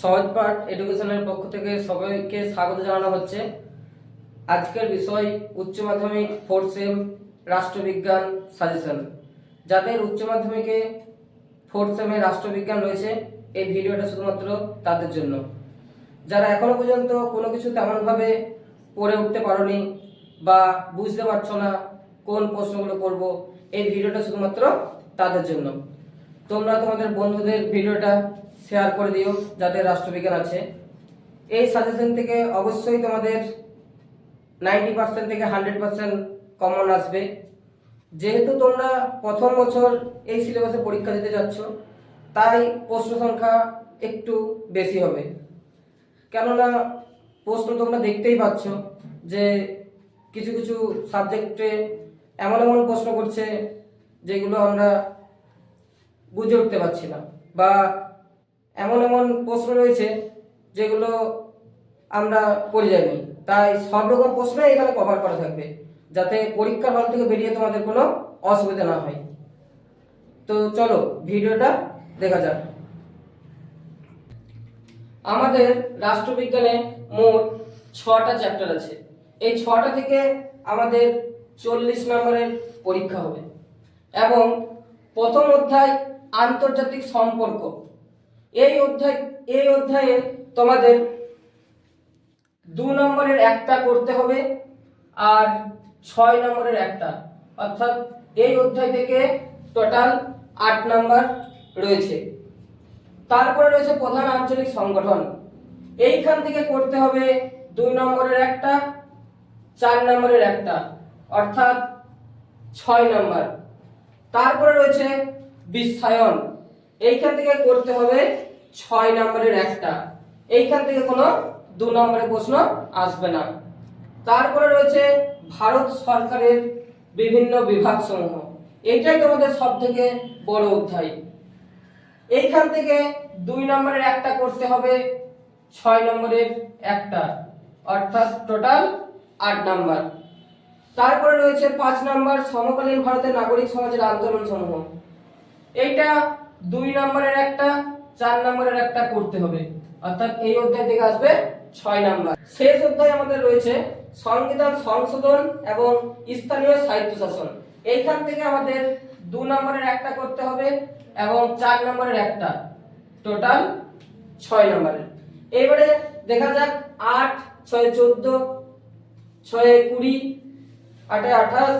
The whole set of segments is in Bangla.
সহজ পাঠ এডুকেশনের পক্ষ থেকে সবাইকে স্বাগত জানানো হচ্ছে। আজকের বিষয় উচ্চ মাধ্যমিক ফোর্থ সেম রাষ্ট্রবিজ্ঞান সাজেশন যাদের উচ্চ মাধ্যমিকে ফোর্থ সেমে রাষ্ট্রবিজ্ঞান রয়েছে, এই ভিডিওটা শুধুমাত্র তাদের জন্য। যারা এখনও পর্যন্ত কোনো কিছু তেমনভাবে পড়ে উঠতে পারোনি বা বুঝতে পারছ না কোন প্রশ্নগুলো করব, এই ভিডিওটা শুধুমাত্র তাদের জন্য। তোমরা তোমাদের বন্ধুদের ভিডিওটা শেয়ার করে দিও যাদের রাষ্ট্রবিজ্ঞান আছে। এই সাজেশন থেকে অবশ্যই তোমাদের নাইনটি পার্সেন্ট থেকে হান্ড্রেড পার্সেন্ট কমন আসবে। যেহেতু তোমরা প্রথম বছর এই সিলেবাসে পরীক্ষা দিতে যাচ্ছ, তাই প্রশ্ন সংখ্যা একটু বেশি হবে। কেননা প্রশ্ন তোমরা দেখতেই পাচ্ছ যে কিছু কিছু সাবজেক্টে এমন এমন প্রশ্ন করছে যেগুলো আমরা বুঝে উঠতে পারছি না বা এমন এমন প্রশ্ন রয়েছে যেগুলো আমরা করে যাইনি। তাই সব রকম প্রশ্ন এখানে কভার করা থাকবে, যাতে পরীক্ষার হল থেকে বেরিয়ে তোমাদের কোনো অসুবিধা না হয়। তো চলো, ভিডিওটা দেখা যাক। আমাদের রাষ্ট্রবিজ্ঞানে মোট ছটা চ্যাপ্টার আছে। এই ছটা থেকে আমাদের চল্লিশ নম্বরের পরীক্ষা হবে। এবং প্রথম অধ্যায় আন্তর্জাতিক সম্পর্ক। এই অধ্যায়, এই অধ্যায়ে তোমাদের দু নম্বরের একটা করতে হবে আর ছয় নম্বরের একটা। অর্থাৎ এই অধ্যায় থেকে টোটাল আট নাম্বার রয়েছে। তারপরে রয়েছে প্রধান আঞ্চলিক সংগঠন। এইখান থেকে করতে হবে দুই নম্বরের একটা, চার নম্বরের একটা, অর্থাৎ ছয় নম্বর। তারপরে রয়েছে বিশ্বায়ন। এইখান থেকে করতে হবে ছয় নম্বরের একটা। এইখান থেকে কোনো দু নম্বরের প্রশ্ন আসবে না। তারপরে রয়েছে ভারত সরকারের বিভিন্ন বিভাগ সমূহ এইটাই তোমাদের সব থেকে বড় অধ্যায়। এইখান থেকে দুই নম্বরের একটা করতে হবে, ছয় নম্বরের একটা, অর্থাৎ টোটাল আট নাম্বার। তারপরে রয়েছে পাঁচ নাম্বার, সমকালীন ভারতের নাগরিক সমাজের আন্দোলন সমূহ এইটা দুই নম্বরের একটা, চার নম্বরের একটা করতে হবে। অর্থাৎ এই অধ্যায় থেকে আসবে ছয় নাম্বার। শেষ অধ্যায় আমাদের রয়েছে সংবিধান সংশোধন এবং স্থানীয় সাহিত্য শাসন এইখান থেকে আমাদের দু নম্বরের একটা করতে হবে এবং চার নম্বরের একটা। টোটাল ছয় নম্বরের। এবারে দেখা যাক, আট, ছয় চোদ্দ, ছয় কুড়ি, আটে আঠাশ,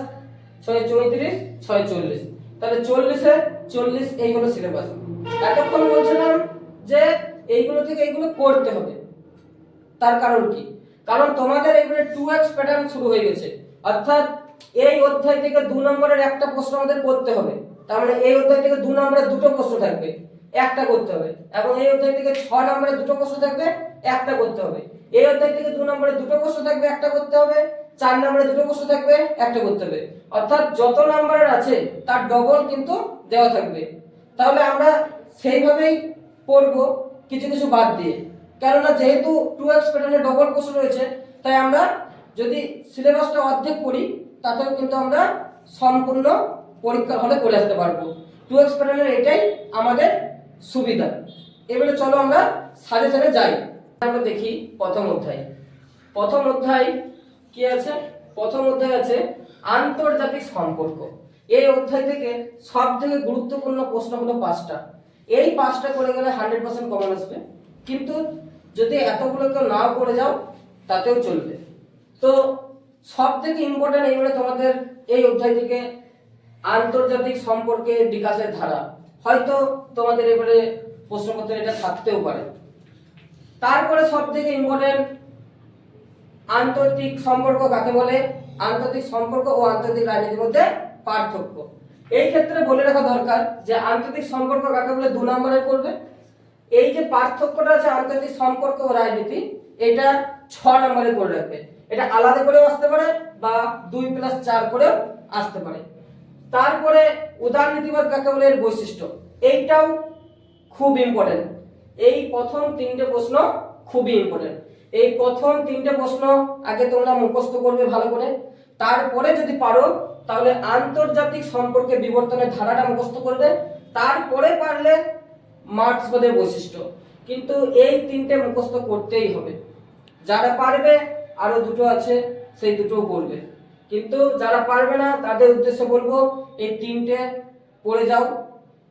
ছয় চৌত্রিশ, ছয় চল্লিশ। তাহলে চল্লিশে চল্লিশ এই হলো সিলেবাস এতক্ষণ বলছিলাম যে এইগুলো থেকে এইগুলো করতে হবে। তার কারণ কি? কারণ তোমাদের এবারে টু এক্স প্যাটার্ন শুরু হয়ে গেছে। অর্থাৎ এই অধ্যায় থেকে দু নম্বরের একটা প্রশ্ন আমাদের করতে হবে। তার মানে এই অধ্যায় থেকে দু নম্বরের দুটো প্রশ্ন থাকবে, একটা করতে হবে। এবং এই অধ্যায় থেকে ছ নম্বরের দুটো প্রশ্ন থাকবে, একটা করতে হবে। এই অধ্যায় থেকে দু নম্বরের দুটো প্রশ্ন থাকবে, একটা করতে হবে। চার নম্বরের দুটো প্রশ্ন থাকবে, একটা করতে হবে। অর্থাৎ যত নম্বরের আছে, তার ডবল কিন্তু দেওয়া থাকবে। তাহলে আমরা সেইভাবেই পড়ব কিছু কিছু বাদ দিয়ে। কেননা যেহেতু টু এক্স প্যাটার্নে ডবল প্রশ্ন রয়েছে, তাই আমরা যদি সিলেবাসটা অর্ধেক পড়ি, তাতেও কিন্তু আমরা সম্পূর্ণ পরীক্ষার হলে করে আসতে পারব। টু এক্স প্যাটার্নের এটাই আমাদের সুবিধা। এবারে চলো আমরা সাজেশনে যাই। আমরা দেখি প্রথম অধ্যায়। প্রথম অধ্যায় কি আছে? প্রথম অধ্যায় আছে আন্তর্জাতিক সম্পর্ক। এই অধ্যায় থেকে সব থেকে গুরুত্বপূর্ণ প্রশ্ন হলো পাঁচটা। এই পাঁচটা করে গেলে হান্ড্রেড পার্সেন্ট কমন আসবে। কিন্তু যদি এতগুলো কেউ নাও করে যাও, তাতেও চলবে। তো সব থেকে ইম্পর্টেন্ট এইবারে তোমাদের এই অধ্যায় থেকে আন্তর্জাতিক সম্পর্কে বিকাশের ধারা। হয়তো তোমাদের এবারে প্রশ্নপত্রে এটা থাকতেও পারে। তারপরে সব থেকে ইম্পর্টেন্ট আন্তর্জাতিক সম্পর্ক কাকে বলে? আন্তর্জাতিক সম্পর্ক ও আন্তর্জাতিক রাজনীতির মধ্যে পার্থক্য। এই ক্ষেত্রে বলে রাখা দরকার যে আন্তর্জাতিক সম্পর্ক কাকে বলে? দু নম্বরে করবে। এই যে পার্থক্যটা আছে আন্তর্জাতিক সম্পর্ক ও রাজনীতি, এটা ছ নম্বরে করে রাখবে। এটা আলাদা করেও আসতে পারে বা দুই প্লাস চার করেও আসতে পারে। তারপরে উদারনীতিবাদ কাকে বলে? এর বৈশিষ্ট্য। এইটাও খুব ইম্পর্টেন্ট এই প্রথম তিনটে প্রশ্ন খুবই ইম্পর্টেন্ট এই প্রথম তিনটে প্রশ্ন আগে তোমরা মুখস্থ করবে ভালো করে। তারপরে যদি পারো, তাহলে আন্তর্জাতিক সম্পর্কে বিবর্তনের ধারাটা মুখস্থ করবে। তারপরে পারলে মার্কসবাদের বৈশিষ্ট্য। কিন্তু এই তিনটে মুখস্থ করতেই হবে। যারা পারবে, আরও দুটো আছে, সেই দুটোও করবে। কিন্তু যারা পারবে না, তাদের উদ্দেশ্যে বলব, এই তিনটে পড়ে যাও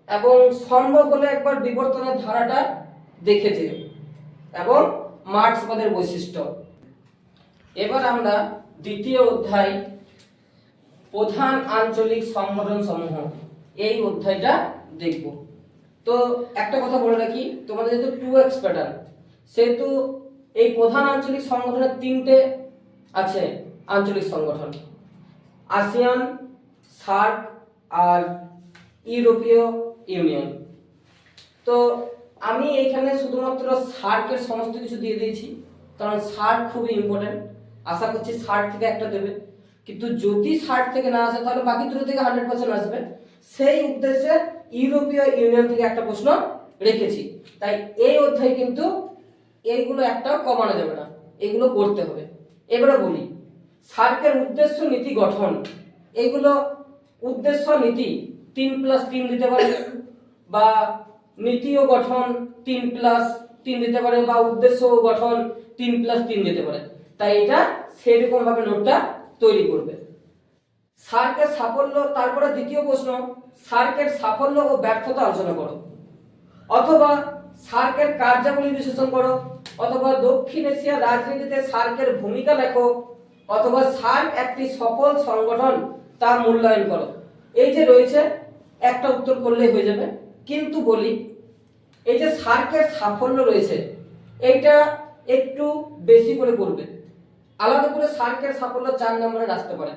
এবং সম্ভব হলে একবার বিবর্তনের ধারাটা দেখে যেও। এবং মার্ক্সবাদের বৈশিষ্ট্য। এবার আমরা দ্বিতীয় অধ্যায়, প্রধান আঞ্চলিক সংগঠন সমূহ। এই অধ্যায়টা দেখব। তো একটা কথা বলে রাখি, তোমাদের যেহেতু টু এক্স প্যাটার্ন সেহেতু এই প্রধান আঞ্চলিক সংগঠনের তিনটে আছে আঞ্চলিক সংগঠন। আসিয়ান, সার্ক আর ইউরোপীয় ইউনিয়ন। তো আমি এইখানে শুধুমাত্র সার্কের সমস্ত কিছু দিয়ে দিয়েছি, কারণ সার্ক খুবই ইম্পর্টেন্ট আশা করছি সার্ক থেকে একটা দেবে। কিন্তু যদি সার্ক থেকে না আসে, তাহলে বাকি দুটো থেকে হান্ড্রেড পার্সেন্ট আসবে। সেই উদ্দেশ্যে ইউরোপীয় ইউনিয়ন থেকে একটা প্রশ্ন রেখেছি। তাই এই অধ্যায় কিন্তু এইগুলো একটাও কমানো যাবে না, এগুলো করতে হবে। এবারে বলি, সার্কের উদ্দেশ্য নীতি গঠন। এইগুলো উদ্দেশ্য নীতি তিন প্লাস তিন দিতে পারে, বা নীতি ও গঠন তিন প্লাস তিন দিতে পারে বা উদ্দেশ্য গঠন তিন প্লাস তিন দিতে পারে। তাই এটা সেরকম ভাবে নোটটা তৈরি করবে। সার্কের সাফল্য, তারপরে দ্বিতীয় প্রশ্ন সার্কের সাফল্য ও ব্যর্থতা আলোচনা করো। অথবা সার্কের কার্যাবলী বিশ্লেষণ করো। অথবা দক্ষিণ এশিয়ার রাজনীতিতে সার্কের ভূমিকা লেখো। অথবা সার্ক একটি সফল সংগঠন তা মূল্যায়ন করো। এই যে রয়েছে, একটা উত্তর করলেই হয়ে যাবে। কিন্তু বলি, এই যে সার্কের সাফল্য রয়েছে, এইটা একটু বেশি করে করবে। আলাদা করে সার্কের সাফল্য চার নম্বরে আসতে পারে।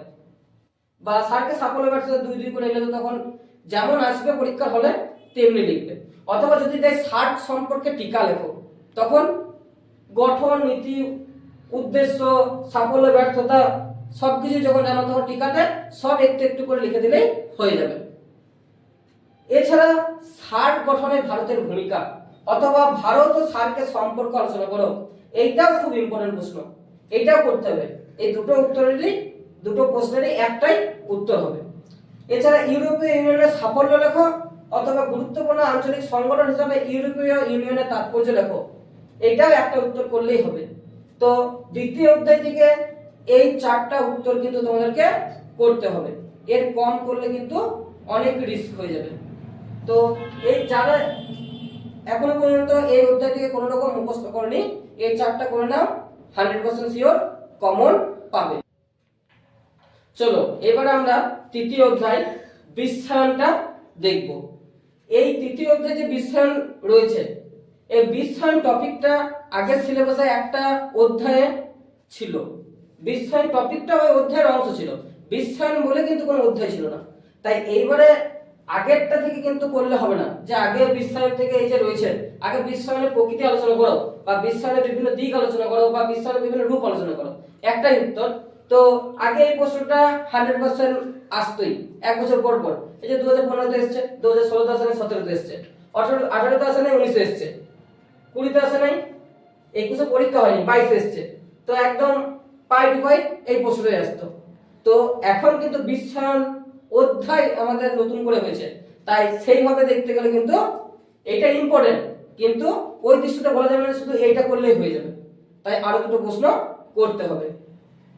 বা স্যারকে সাফল্য ব্যর্থতা দুই দুই করে এলে তখন যেমন আসবে পরীক্ষা হলে তেমনি লিখবে। অথবা যদি তাই ষাট সম্পর্কে টিকা লেখো, তখন গঠন, নীতি, উদ্দেশ্য, সাফল্য, ব্যর্থতা সব কিছু যখন জানো তখন টিকাতে, সব একটু একটু করে লিখে দিলেই হয়ে যাবে। এছাড়া সার্ক গঠনে ভারতের ভূমিকা, অথবা ভারত ও সার্কের সম্পর্ক আলোচনা করো এইটাও খুব ইম্পর্টেন্ট প্রশ্ন। এইটাও করতে হবে। এই দুটো উত্তরেরই, দুটো প্রশ্নেরই একটাই উত্তর হবে। এছাড়া ইউরোপীয় ইউনিয়নের সাফল্য লেখো, অথবা গুরুত্বপূর্ণ আঞ্চলিক সংগঠন হিসাবে ইউরোপীয় ইউনিয়নের তাৎপর্য লেখো এটাও একটা উত্তর করলেই হবে। তো দ্বিতীয় অধ্যায় থেকে এই চারটা উত্তর কিন্তু তোমাদেরকে করতে হবে। এর কম করলে কিন্তু অনেক রিস্ক হয়ে যাবে। তো এই যারা এখনও পর্যন্ত এই অধ্যায় থেকে কোনো রকম মুখস্থ করেনি। এই চারটা করে নাও হান্ড্রেড পার্সেন্ট শিওর কমন পাবে। চলো, এবার আমরা তৃতীয় অধ্যায় বিশ্বায়নটা দেখব। এই তৃতীয় অধ্যায়ে যে বিশ্বায়ন রয়েছে, এই বিশ্বায়ন টপিকটা আগের সিলেবাসে একটা অধ্যায়ে ছিল। বিশ্বায়ন টপিকটা ওই অধ্যায়ের অংশ ছিল। বিশ্বায়ন বলে কিন্তু কোনো অধ্যায় ছিল না। তাই এইবারে আগেরটা থেকে কিন্তু করলে হবে না। যে আগে বিশ্বায়ন থেকে এই যে রয়েছে, আগে বিশ্বায়নের প্রকৃতি আলোচনা করো বা বিশ্বায়নের বিভিন্ন দিক আলোচনা করো বা বিশ্বায়নের বিভিন্ন রূপ আলোচনা করো। একটাই উত্তর, তো আগে এই প্রশ্নটা হান্ড্রেড পার্সেন্ট আসতোই, এক বছর পর পর। এই যে দু হাজার পনেরোতে এসছে দু হাজার ষোলোতে আসে নাই, সতেরোতে এসছে। আঠারো, আঠারোতে আসে নাই, উনিশে এসছে। কুড়িতে আসে নাই, একুশে পরীক্ষা হয়নি, বাইশে এসছে। তো একদম পাই টু পাই এই প্রশ্নটাই আসতো। তো এখন কিন্তু বিশ্বায়ন অধ্যায় আমাদের নতুন করে হয়েছে। তাই সেইভাবে দেখতে গেলে কিন্তু এটা ইম্পর্টেন্ট কিন্তু ওই দৃশ্যটা বলা যাবে না, শুধু এইটা করলেই হয়ে যাবে। তাই আরও দুটো প্রশ্ন করতে হবে।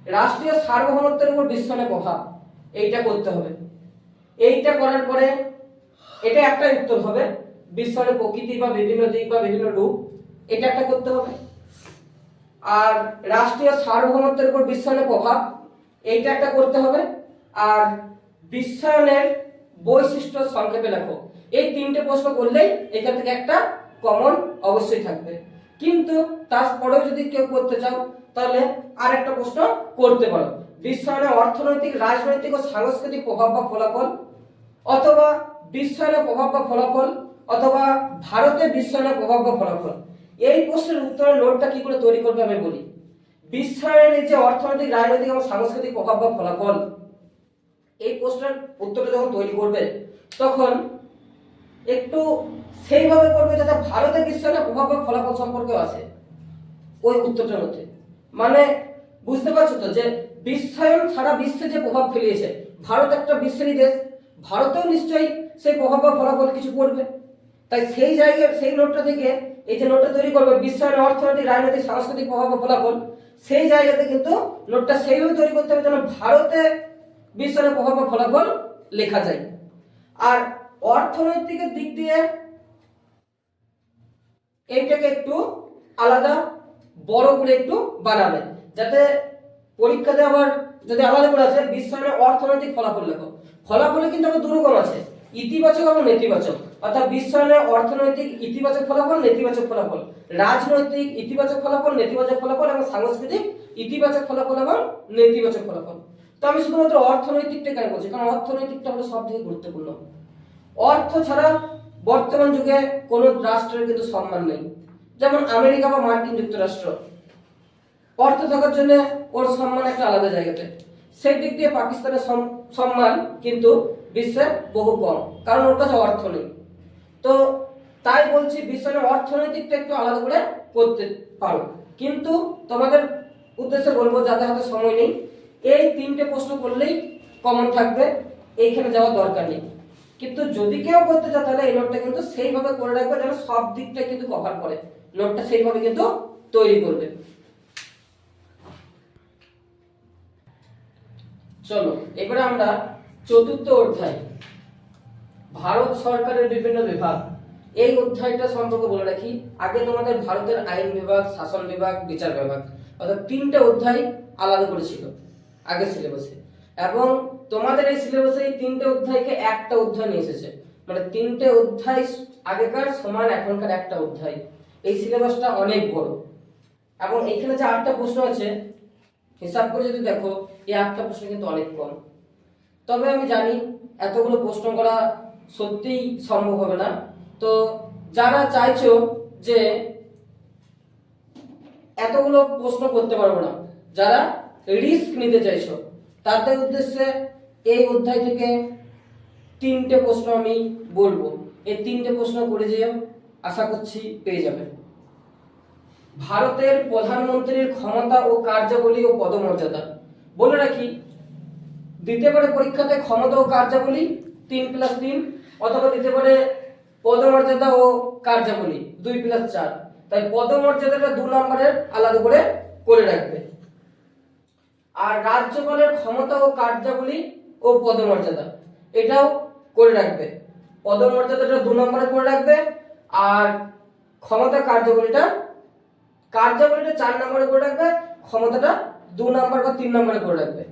রাষ্ট্রীয় সার্বভৌমত্বের উপর বিশ্বায়নের প্রভাব, এইটা করতে হবে। এইটা করার পরে এটা একটা উত্তর হবে বিশ্বায়নের প্রকৃতি বা বিভিন্ন দিক বা বিভিন্ন রূপ, এটা একটা করতে হবে। আর রাষ্ট্রীয় সার্বভৌমত্বের উপর বিশ্বায়নের প্রভাব, এইটা একটা করতে হবে। আর বিশ্বায়নের বৈশিষ্ট্য সংক্ষেপে লেখো। এই তিনটে প্রশ্ন করলেই এখান থেকে একটা কমন অবশ্যই থাকবে। কিন্তু তারপরেও যদি কেউ করতে চাও, তাহলে আর একটা প্রশ্ন করতে পারো। বিশ্বায়নের অর্থনৈতিক, রাজনৈতিক ও সাংস্কৃতিক প্রভাব বা ফলাফল অথবা বিশ্বায়নের প্রভাব বা ফলাফল অথবা ভারতে বিশ্বায়নের প্রভাব বা ফলাফল। এই প্রশ্নের উত্তরের নোটটা কি করে তৈরি করবে আমি বলি। বিশ্বায়নের যে অর্থনৈতিক, রাজনৈতিক এবং সাংস্কৃতিক প্রভাব বা ফলাফল এই প্রশ্নের উত্তরটা যখন তৈরি করবে, তখন একটু সেইভাবে করবে যাতে ভারতের বিশ্বায়নের প্রভাব বা ফলাফল সম্পর্কে আছে ওই উত্তরটার মধ্যে। মানে বুঝতে পারছ তো যে বিশ্বায়ন সারা বিশ্বে যে প্রভাব ফেলিয়েছে, ভারত একটা বিশ্বেরই দেশ, ভারতেও নিশ্চয়ই সেই প্রভাব বা ফলাফল কিছু পড়বে তাই সেই জায়গায়, সেই নোটটা থেকে এই যে নোটটা তৈরি করবে বিশ্বায়নের অর্থনৈতিক, রাজনৈতিক, সাংস্কৃতিক প্রভাব বা ফলাফল, সেই জায়গাতে কিন্তু নোটটা সেইভাবে তৈরি করতে হবে যেন ভারতে বিশ্বায়নের প্রভাব ফলাফল লেখা যায়। আর অর্থনৈতিকের দিক দিয়ে এইটাকে একটু আলাদা, বড় করে একটু বানাবে। যাতে পরীক্ষাতে আবার যদি আলাদা করে আছে বিশ্বায়নের অর্থনৈতিক ফলাফল লেখো। ফলাফলে কিন্তু আবার দুরকম আছে। ইতিবাচক এবং নেতিবাচক। অর্থাৎ বিশ্বায়নের অর্থনৈতিক ইতিবাচক ফলাফল, নেতিবাচক ফলাফল। রাজনৈতিক ইতিবাচক ফলাফল, নেতিবাচক ফলাফল এবং সাংস্কৃতিক ইতিবাচক ফলাফল এবং নেতিবাচক ফলাফল। তো আমি শুধুমাত্র অর্থনৈতিকটা কেন বলছি, কারণ অর্থনৈতিকটা হলো সব থেকে গুরুত্বপূর্ণ। অর্থ ছাড়া বর্তমান যুগে কোনো রাষ্ট্রের কিন্তু সম্মান নেই। যেমন আমেরিকা বা মার্কিন যুক্তরাষ্ট্র। অর্থ থাকার জন্য ওর সম্মান একটা আলাদা জায়গাতে। সেই দিক দিয়ে পাকিস্তানের সম- সম্মান কিন্তু বিশ্বে বহু কম, কারণ ওর কাছে অর্থ নেই। তো তাই বলছি বিশ্বের অর্থনৈতিকটা একটু আলাদা করে করতে পারো। কিন্তু তোমাদের উদ্দেশ্যে বলব যাদের হাতে সময় নেই এই তিনটে প্রশ্ন করলেই কমন থাকবে, এইখানে যাওয়া দরকার নেই। কিন্তু যদি কেউ করতে চায়, তাহলে এই নোটটা কিন্তু সেইভাবে করে রাখবে যেন সব দিকটা কিন্তু কভার করে। নোটটা সেইভাবে কিন্তু তৈরি করবে। চলো, এবারে আমরা চতুর্থ অধ্যায়। ভারত সরকারের বিভিন্ন বিভাগ। এই অধ্যায়টা সম্পর্কে বলে রাখি। আগে তোমাদের ভারতের আইন বিভাগ, শাসন বিভাগ, বিচার বিভাগ। অর্থাৎ তিনটে অধ্যায় আলাদা করেছিল আগের সিলেবাসে এবং তোমাদের এই সিলেবাসে এই তিনটে অধ্যায়কে একটা অধ্যায় নিয়ে এসেছে। মানে তিনটে অধ্যায় আগেকার সমান এখনকার একটা অধ্যায়। এই সিলেবাসটা অনেক বড়। এবং এখানে যে আটটা প্রশ্ন আছে, হিসাব করে যদি দেখো, এই আটটা প্রশ্ন কিন্তু অনেক কম। তবে আমি জানি এতগুলো প্রশ্ন করা সত্যিই সম্ভব হবে না। তো যারা চাইছো যে এতগুলো প্রশ্ন করতে পারব না, যারা রিস্ক নিতে চাইছো তাদের উদ্দেশ্যে এই অধ্যায় থেকে তিনটে প্রশ্ন আমি বলব। এই তিনটে প্রশ্ন করে যেও আশা করছি পেয়ে যাবে। ভারতের প্রধানমন্ত্রীর ক্ষমতা ও কার্যাবলী ও পদমর্যাদা। বলে রাখি দিতে পারে পরীক্ষাতে ক্ষমতা ও কার্যাবলী তিন প্লাস তিন অথবা দিতে পারে পদমর্যাদা ও কার্যাবলী দুই প্লাস চার। তাই পদমর্যাদাটা দু নম্বরের আলাদা করে করে রাখবে। আর রাজ্যপালের ক্ষমতা ও কার্যাবলী ও পদমর্যাদা, এটাও করে রাখবে। পদমর্যাদাটা দু নম্বরে করে রাখবে, আর ক্ষমতা কার্যাবলীটা কার্যাবলীটা চার নম্বরে করে রাখবে, ক্ষমতাটা দু নম্বর বা তিন নম্বরে করে রাখবে।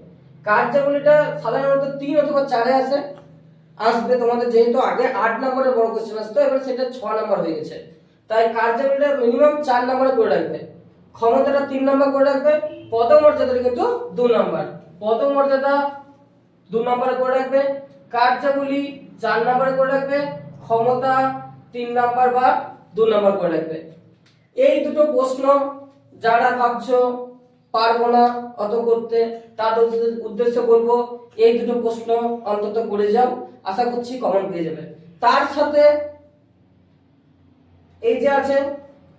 কার্যাবলীটা সাধারণত তিন অথবা চারে আসে, আসবে তোমাদের যেহেতু আগে আট নম্বরের বড় কোশ্চেন আসতো, এবার সেটা ছ নম্বর হয়ে গেছে। তাই কার্যাবলীটা মিনিমাম চার নম্বরে করে রাখবে। ক্ষমতাটা তিন নম্বর করে রাখবে, পদমর্যাদাটা কিন্তু দু নম্বর। পদমর্যাদা দু নম্বরে করে রাখবে, কার্যাবলী চার নম্বরে করে রাখবে, ক্ষমতা তিন নম্বর বা দু নম্বর করে রাখবে। এই দুটো প্রশ্ন যারা ভাবছ পারব না অত করতে, তাদের উদ্দেশ্য বলব এই দুটো প্রশ্ন অন্তত করে যাও, আশা করছি কমন পেয়ে যাবে। তার সাথে এই যে আছে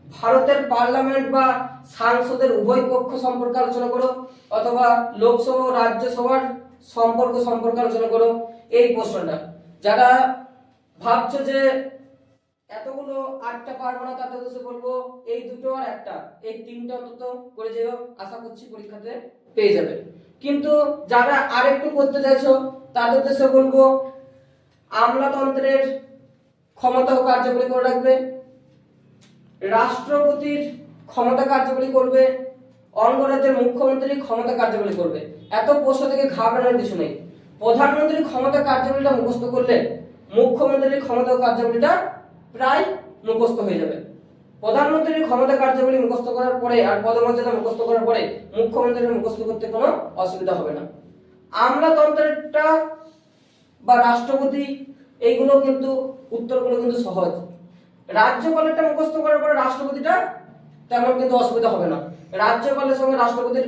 ভারতের পার্লামেন্ট বা সাংসদের উভয় কক্ষ সম্পর্কে আলোচনা করো, অথবা লোকসভা ও রাজ্যসভার সম্পর্ক সম্পর্কে আলোচনা করো। এই প্রশ্নটা, যারা ভাবছ যে এতগুলো আটটা পারব না, তাদের উদ্দেশ্যে বলব, এই দুটো আর একটা, এই তিনটা অন্তত করে যেও, আশা করছি পরীক্ষাতে পেয়ে যাবে। কিন্তু যারা আরেকটু করতে চাইছো, তাদের উদ্দেশ্যে বলব, আমলাতন্ত্রের ক্ষমতা ও কার্যকরী করে রাখবে। রাষ্ট্রপতির ক্ষমতা কার্যকরী করবে, অঙ্গরাজ্যের মুখ্যমন্ত্রীর ক্ষমতা কার্যকরী করবে। এত প্রশ্ন থেকে ঘাবড়ানোর কিছু নেই। প্রধানমন্ত্রীর ক্ষমতা কার্যকরীটা মুখস্থ করলে মুখ্যমন্ত্রীর ক্ষমতা কার্যকরীটা প্রায় মুখস্থ হয়ে যাবে। প্রধানমন্ত্রীর ক্ষমতা কার্যকরী মুখস্থ করার পরে আর পদমর্যাদা মুখস্থ করার পরে মুখ্যমন্ত্রীর মুখস্থ করতে কোনো অসুবিধা হবে না। আমলাতন্ত্রটা বা রাষ্ট্রপতি, এইগুলো কিন্তু, উত্তরগুলো কিন্তু সহজ। রাজ্যপালেরটা মুখস্থ করার পরে রাষ্ট্রপতিটা তেমন কিন্তু অসুবিধা হবে না। রাজ্যপালের সঙ্গে রাষ্ট্রপতির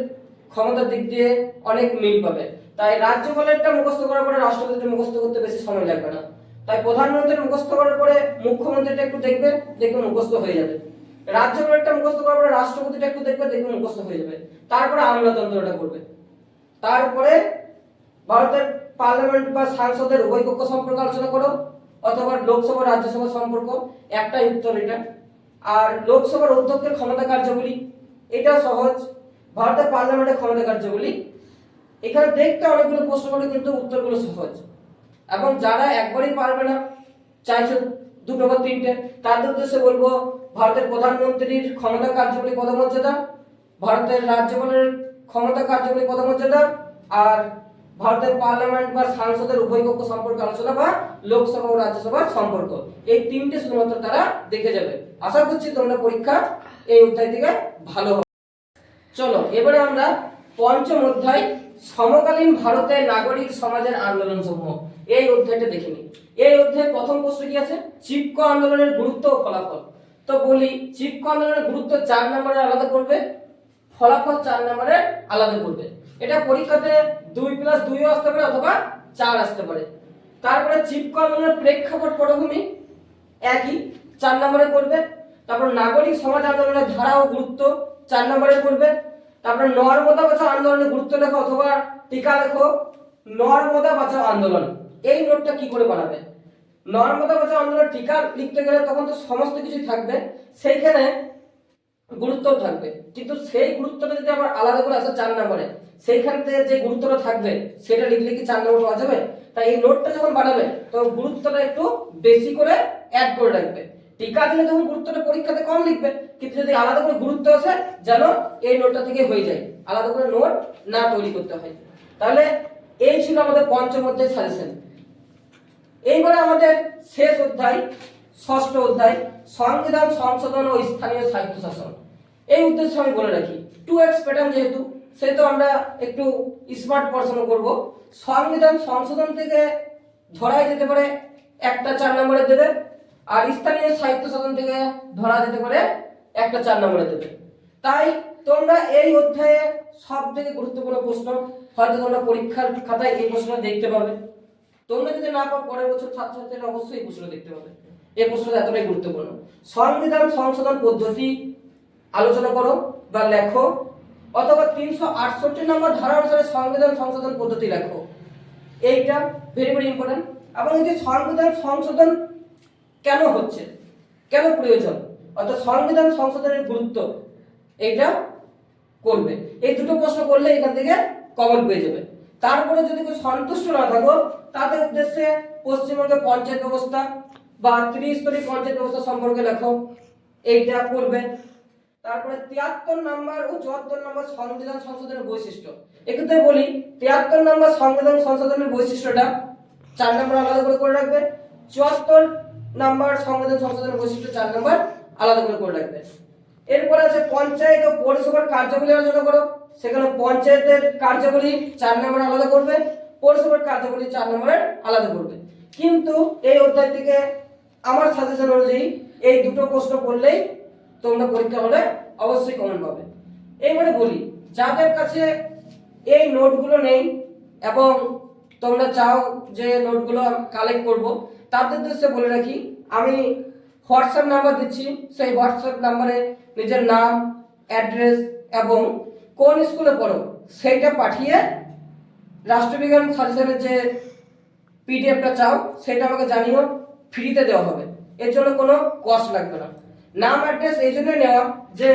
ক্ষমতার দিক দিয়ে অনেক মিল পাবে। তাই রাজ্যপালেরটা মুখস্থ করার পরে রাষ্ট্রপতিটা মুখস্থ করতে বেশি সময় লাগবে না। তাই প্রধানমন্ত্রীর মুখস্থ করার পরে মুখ্যমন্ত্রীটা একটু দেখবে দেখবে মুখস্থ হয়ে যাবে। রাজ্যপালেরটা মুখস্থ করার পরে রাষ্ট্রপতিটা একটু দেখবে দেখবে মুখস্থ হয়ে যাবে। তারপরে আমলাতন্ত্রটা করবে। তারপরে ভারতের পার্লামেন্ট বা সাংসদের উভয় কক্ষ সম্পর্কে আলোচনা করো। অথবা লোকসভা রাজ্যসভা সম্পর্ক, একটাই উত্তর এটা। আর লোকসভার অধ্যক্ষের ক্ষমতা কার্যগুলি এটা সহজ। ভারতের পার্লামেন্টের ক্ষমতা কার্যগুলি এখানে দেখতে অনেকগুলো প্রশ্ন কিন্তু উত্তরগুলো সহজ। এবং যারা একবারই পারবে না, চাইছো দুটো বা তিনটে, তাদের উদ্দেশ্যে বলব, ভারতের প্রধানমন্ত্রীর ক্ষমতা কার্যকরী পদমর্যাদা, ভারতের রাজ্যপালের ক্ষমতা কার্যকরী পদমর্যাদা, আর ভারতের পার্লামেন্ট বা সাংসদের উভয় কক্ষ সম্পর্কে আলোচনা বা লোকসভা ও রাজ্যসভার সম্পর্ক। এই তিনটে শুধুমাত্র তারা দেখে যাবে। আশা করছি তোমরা পরীক্ষা এই অধ্যায় থেকে ভালো হবে। চলো, এবারে আমরা পঞ্চম অধ্যায়, সমকালীন ভারতের নাগরিক সমাজের আন্দোলন সমূহ এই অধ্যায়টা দেখে নিই। এই অধ্যায়ে প্রথম প্রশ্ন কি আছে? চিপকো আন্দোলনের গুরুত্ব ও ফলাফল। তো বলি চিপকো আন্দোলনের গুরুত্ব চার নম্বরে আলাদা করবে, ফলাফল চার নম্বরে আলাদা করবে। এটা পরীক্ষাতে দুই প্লাস দুইও আসতে পারে অথবা চার আসতে পারে। তারপরে চিপকো আন্দোলনের প্রেক্ষাপট পটভূমি, একই, চার নম্বরে করবে তারপর নাগরিক সমাজ আন্দোলনের ধারা ও গুরুত্ব, চার নম্বরে করবে তারপরে নর্মদা বাঁচাও আন্দোলনের গুরুত্ব লেখো অথবা টিকা লেখো। নর্মদা বাঁচাও আন্দোলন, এই নোটটা কি করে বানাবে? নর্মদা বাঁচাও আন্দোলন টিকা লিখতে গেলে তখন তো সমস্ত কিছু থাকবে। সেইখানে গুরুত্ব থাকবে। কিন্তু সেই গুরুত্বটা যদি আবার আলাদা করে আসে চার নম্বরে, সেইখান থেকে যে গুরুত্বটা থাকবে, সেটা লিখলে কি চার নম্বর পাওয়া যাবে? তাই এই নোটটা যখন বানাবে তখন গুরুত্বটা একটু বেশি করে অ্যাড করে রাখবে। টিকা দিলে তখন গুরুত্বটা পরীক্ষাতে কম লিখবে, কিন্তু যদি আলাদা করে গুরুত্ব আসে, যেন এই নোটটা থেকে হয়ে যায়। আলাদা করে নোট না তৈরি করতে হয়। তাহলে এই ছিল আমাদের পঞ্চম অধ্যায় সাজেশন এইবারে আমাদের শেষ অধ্যায় ষষ্ঠ অধ্যায়, সংবিধান সংশোধন ও স্থানীয় সাহিত্য শাসন। এই উদ্দেশ্যে আমি বলে রাখি টু এক্স প্যাটার্ন যেহেতু সেহেতু আমরা একটু স্মার্ট পড়াশোনা করব। সংবিধান সংশোধন থেকে ধরাই যেতে পারে একটা চার নম্বরে দেবে, আর স্থানীয় সাহিত্য শাসন থেকে ধরা যেতে পারে একটা চার নম্বরে দেবে। তাই তোমরা এই অধ্যায়ে সব থেকে গুরুত্বপূর্ণ প্রশ্ন, হয়তো তোমরা পরীক্ষার খাতায় এই প্রশ্ন দেখতে পাবে। তোমরা যদি না পাও, পরের বছর ছাত্রছাত্রীরা অবশ্যই এই প্রশ্ন দেখতে পাবে। এই প্রশ্নটা এতটাই গুরুত্বপূর্ণ। সংবিধান সংশোধন পদ্ধতি আলোচনা করো বা লেখো, অথবা তিনশো আটষট্টি নম্বর ধারা অনুসারে সংবিধান সংশোধন পদ্ধতি লেখো। এইটা ভেরি ভেরি ইম্পর্টেন্ট এবং এই যে সংবিধান সংশোধন কেন হচ্ছে? কেন প্রয়োজন? অর্থাৎ সংবিধান সংশোধনের গুরুত্ব এইটা করবে। এই দুটো প্রশ্ন করলে এখান থেকে কমন পেয়ে যাবে। তারপরে যদি কেউ সন্তুষ্ট না থাকো, তাদের উদ্দেশ্যে পশ্চিমবঙ্গের পঞ্চায়েত ব্যবস্থা বা ত্রিস্তরী পঞ্চায়েত ব্যবস্থা সম্পর্কে লেখো। এইটা করবে। তারপরে তিয়াত্তর নাম্বার ও চুয়াত্তর নম্বর সংবিধান সংশোধনের বৈশিষ্ট্য। এক্ষেত্রে বলি, তিয়াত্তর নম্বর সংবিধান সংশোধনের বৈশিষ্ট্যটা চার নম্বর আলাদা করে করে রাখবে। চুয়াত্তর নাম্বার সংবিধান সংশোধনের বৈশিষ্ট্য চার নম্বর আলাদা করে করে রাখবে। এরপর আছে পঞ্চায়েত ও পৌরসভার কার্যাবলী আলোচনা করো। সেখানে পঞ্চায়েতের কার্যাবলী চার নম্বরে আলাদা করবে, পৌরসভার কার্যাবলী চার নম্বরে আলাদা করবে। কিন্তু এই অধ্যায় থেকে আমার সাজেশন অনুযায়ী এই দুটো প্রশ্ন করলেই তোমরা পরীক্ষা হলে অবশ্যই কমন পাবে। এইবারে বলি, যাদের কাছে এই নোটগুলো নেই এবং তোমরা চাও যে নোটগুলো কালেক্ট করব, তাদের উদ্দেশ্যে বলে রাখি, আমি হোয়াটসঅ্যাপ নাম্বার দিচ্ছি, সেই হোয়াটসঅ্যাপ নাম্বারে নিজের নাম অ্যাড্রেস এবং কোন স্কুলে পড়ো, সেইটা পাঠিয়ে রাষ্ট্রবিজ্ঞান সাজেশনের যে পিডিএফটা চাও, সেটা আমাকে জানিও। ফ্রিতে দেওয়া হবে। এর জন্য কোনো কস্ট লাগবে না। নাম অ্যাড্রেস এই জন্যই নেওয়া যে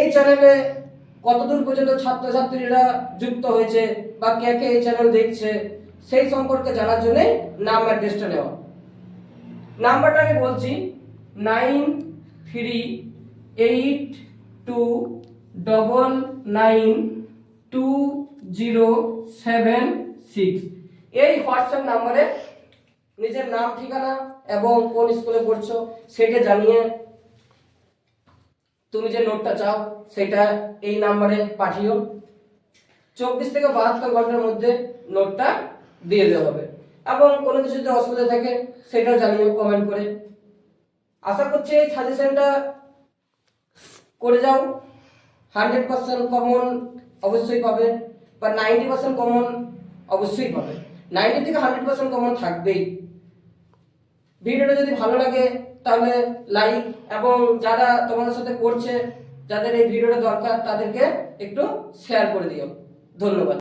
এই চ্যানেলে কতদূর পর্যন্ত ছাত্রছাত্রীরা যুক্ত হয়েছে বা কে কে এই চ্যানেল দেখছে, সেই সম্পর্কে জানার জন্য নাম অ্যাড্রেসটা নেওয়া। নাম্বারটা আমি বলছি nine three eight two double nine two zero seven six. এই হোয়াটসঅ্যাপ নাম্বারে নিজের নাম, ঠিকানা এবং কোন স্কুলে পড়ছো সেটা জানিয়ে তুমি যে নোটটা চাও সেটা এই নাম্বারে পাঠিও। চব্বিশ থেকে বাহাত্তর ঘণ্টার মধ্যে নোটটা দিয়ে দেওয়া হবে। এবং কোনো কিছু যদি অসুবিধা থাকে সেটাও জানিও কমেন্ট করে। আশা করছি এই সাজেশনটা করে যাও। হান্ড্রেড পার্সেন্ট কমন অবশ্যই পাবে বা নাইনটি পার্সেন্ট কমন অবশ্যই পাবে। নাইনটি থেকে হান্ড্রেড পার্সেন্ট কমন থাকবেই। ভিডিওটা যদি ভালো লাগে, তাহলে লাইক এবং যারা তোমাদের সাথে পড়ছে যাদের এই ভিডিওটা দরকার, তাদেরকে একটু শেয়ার করে দিও। ধন্যবাদ।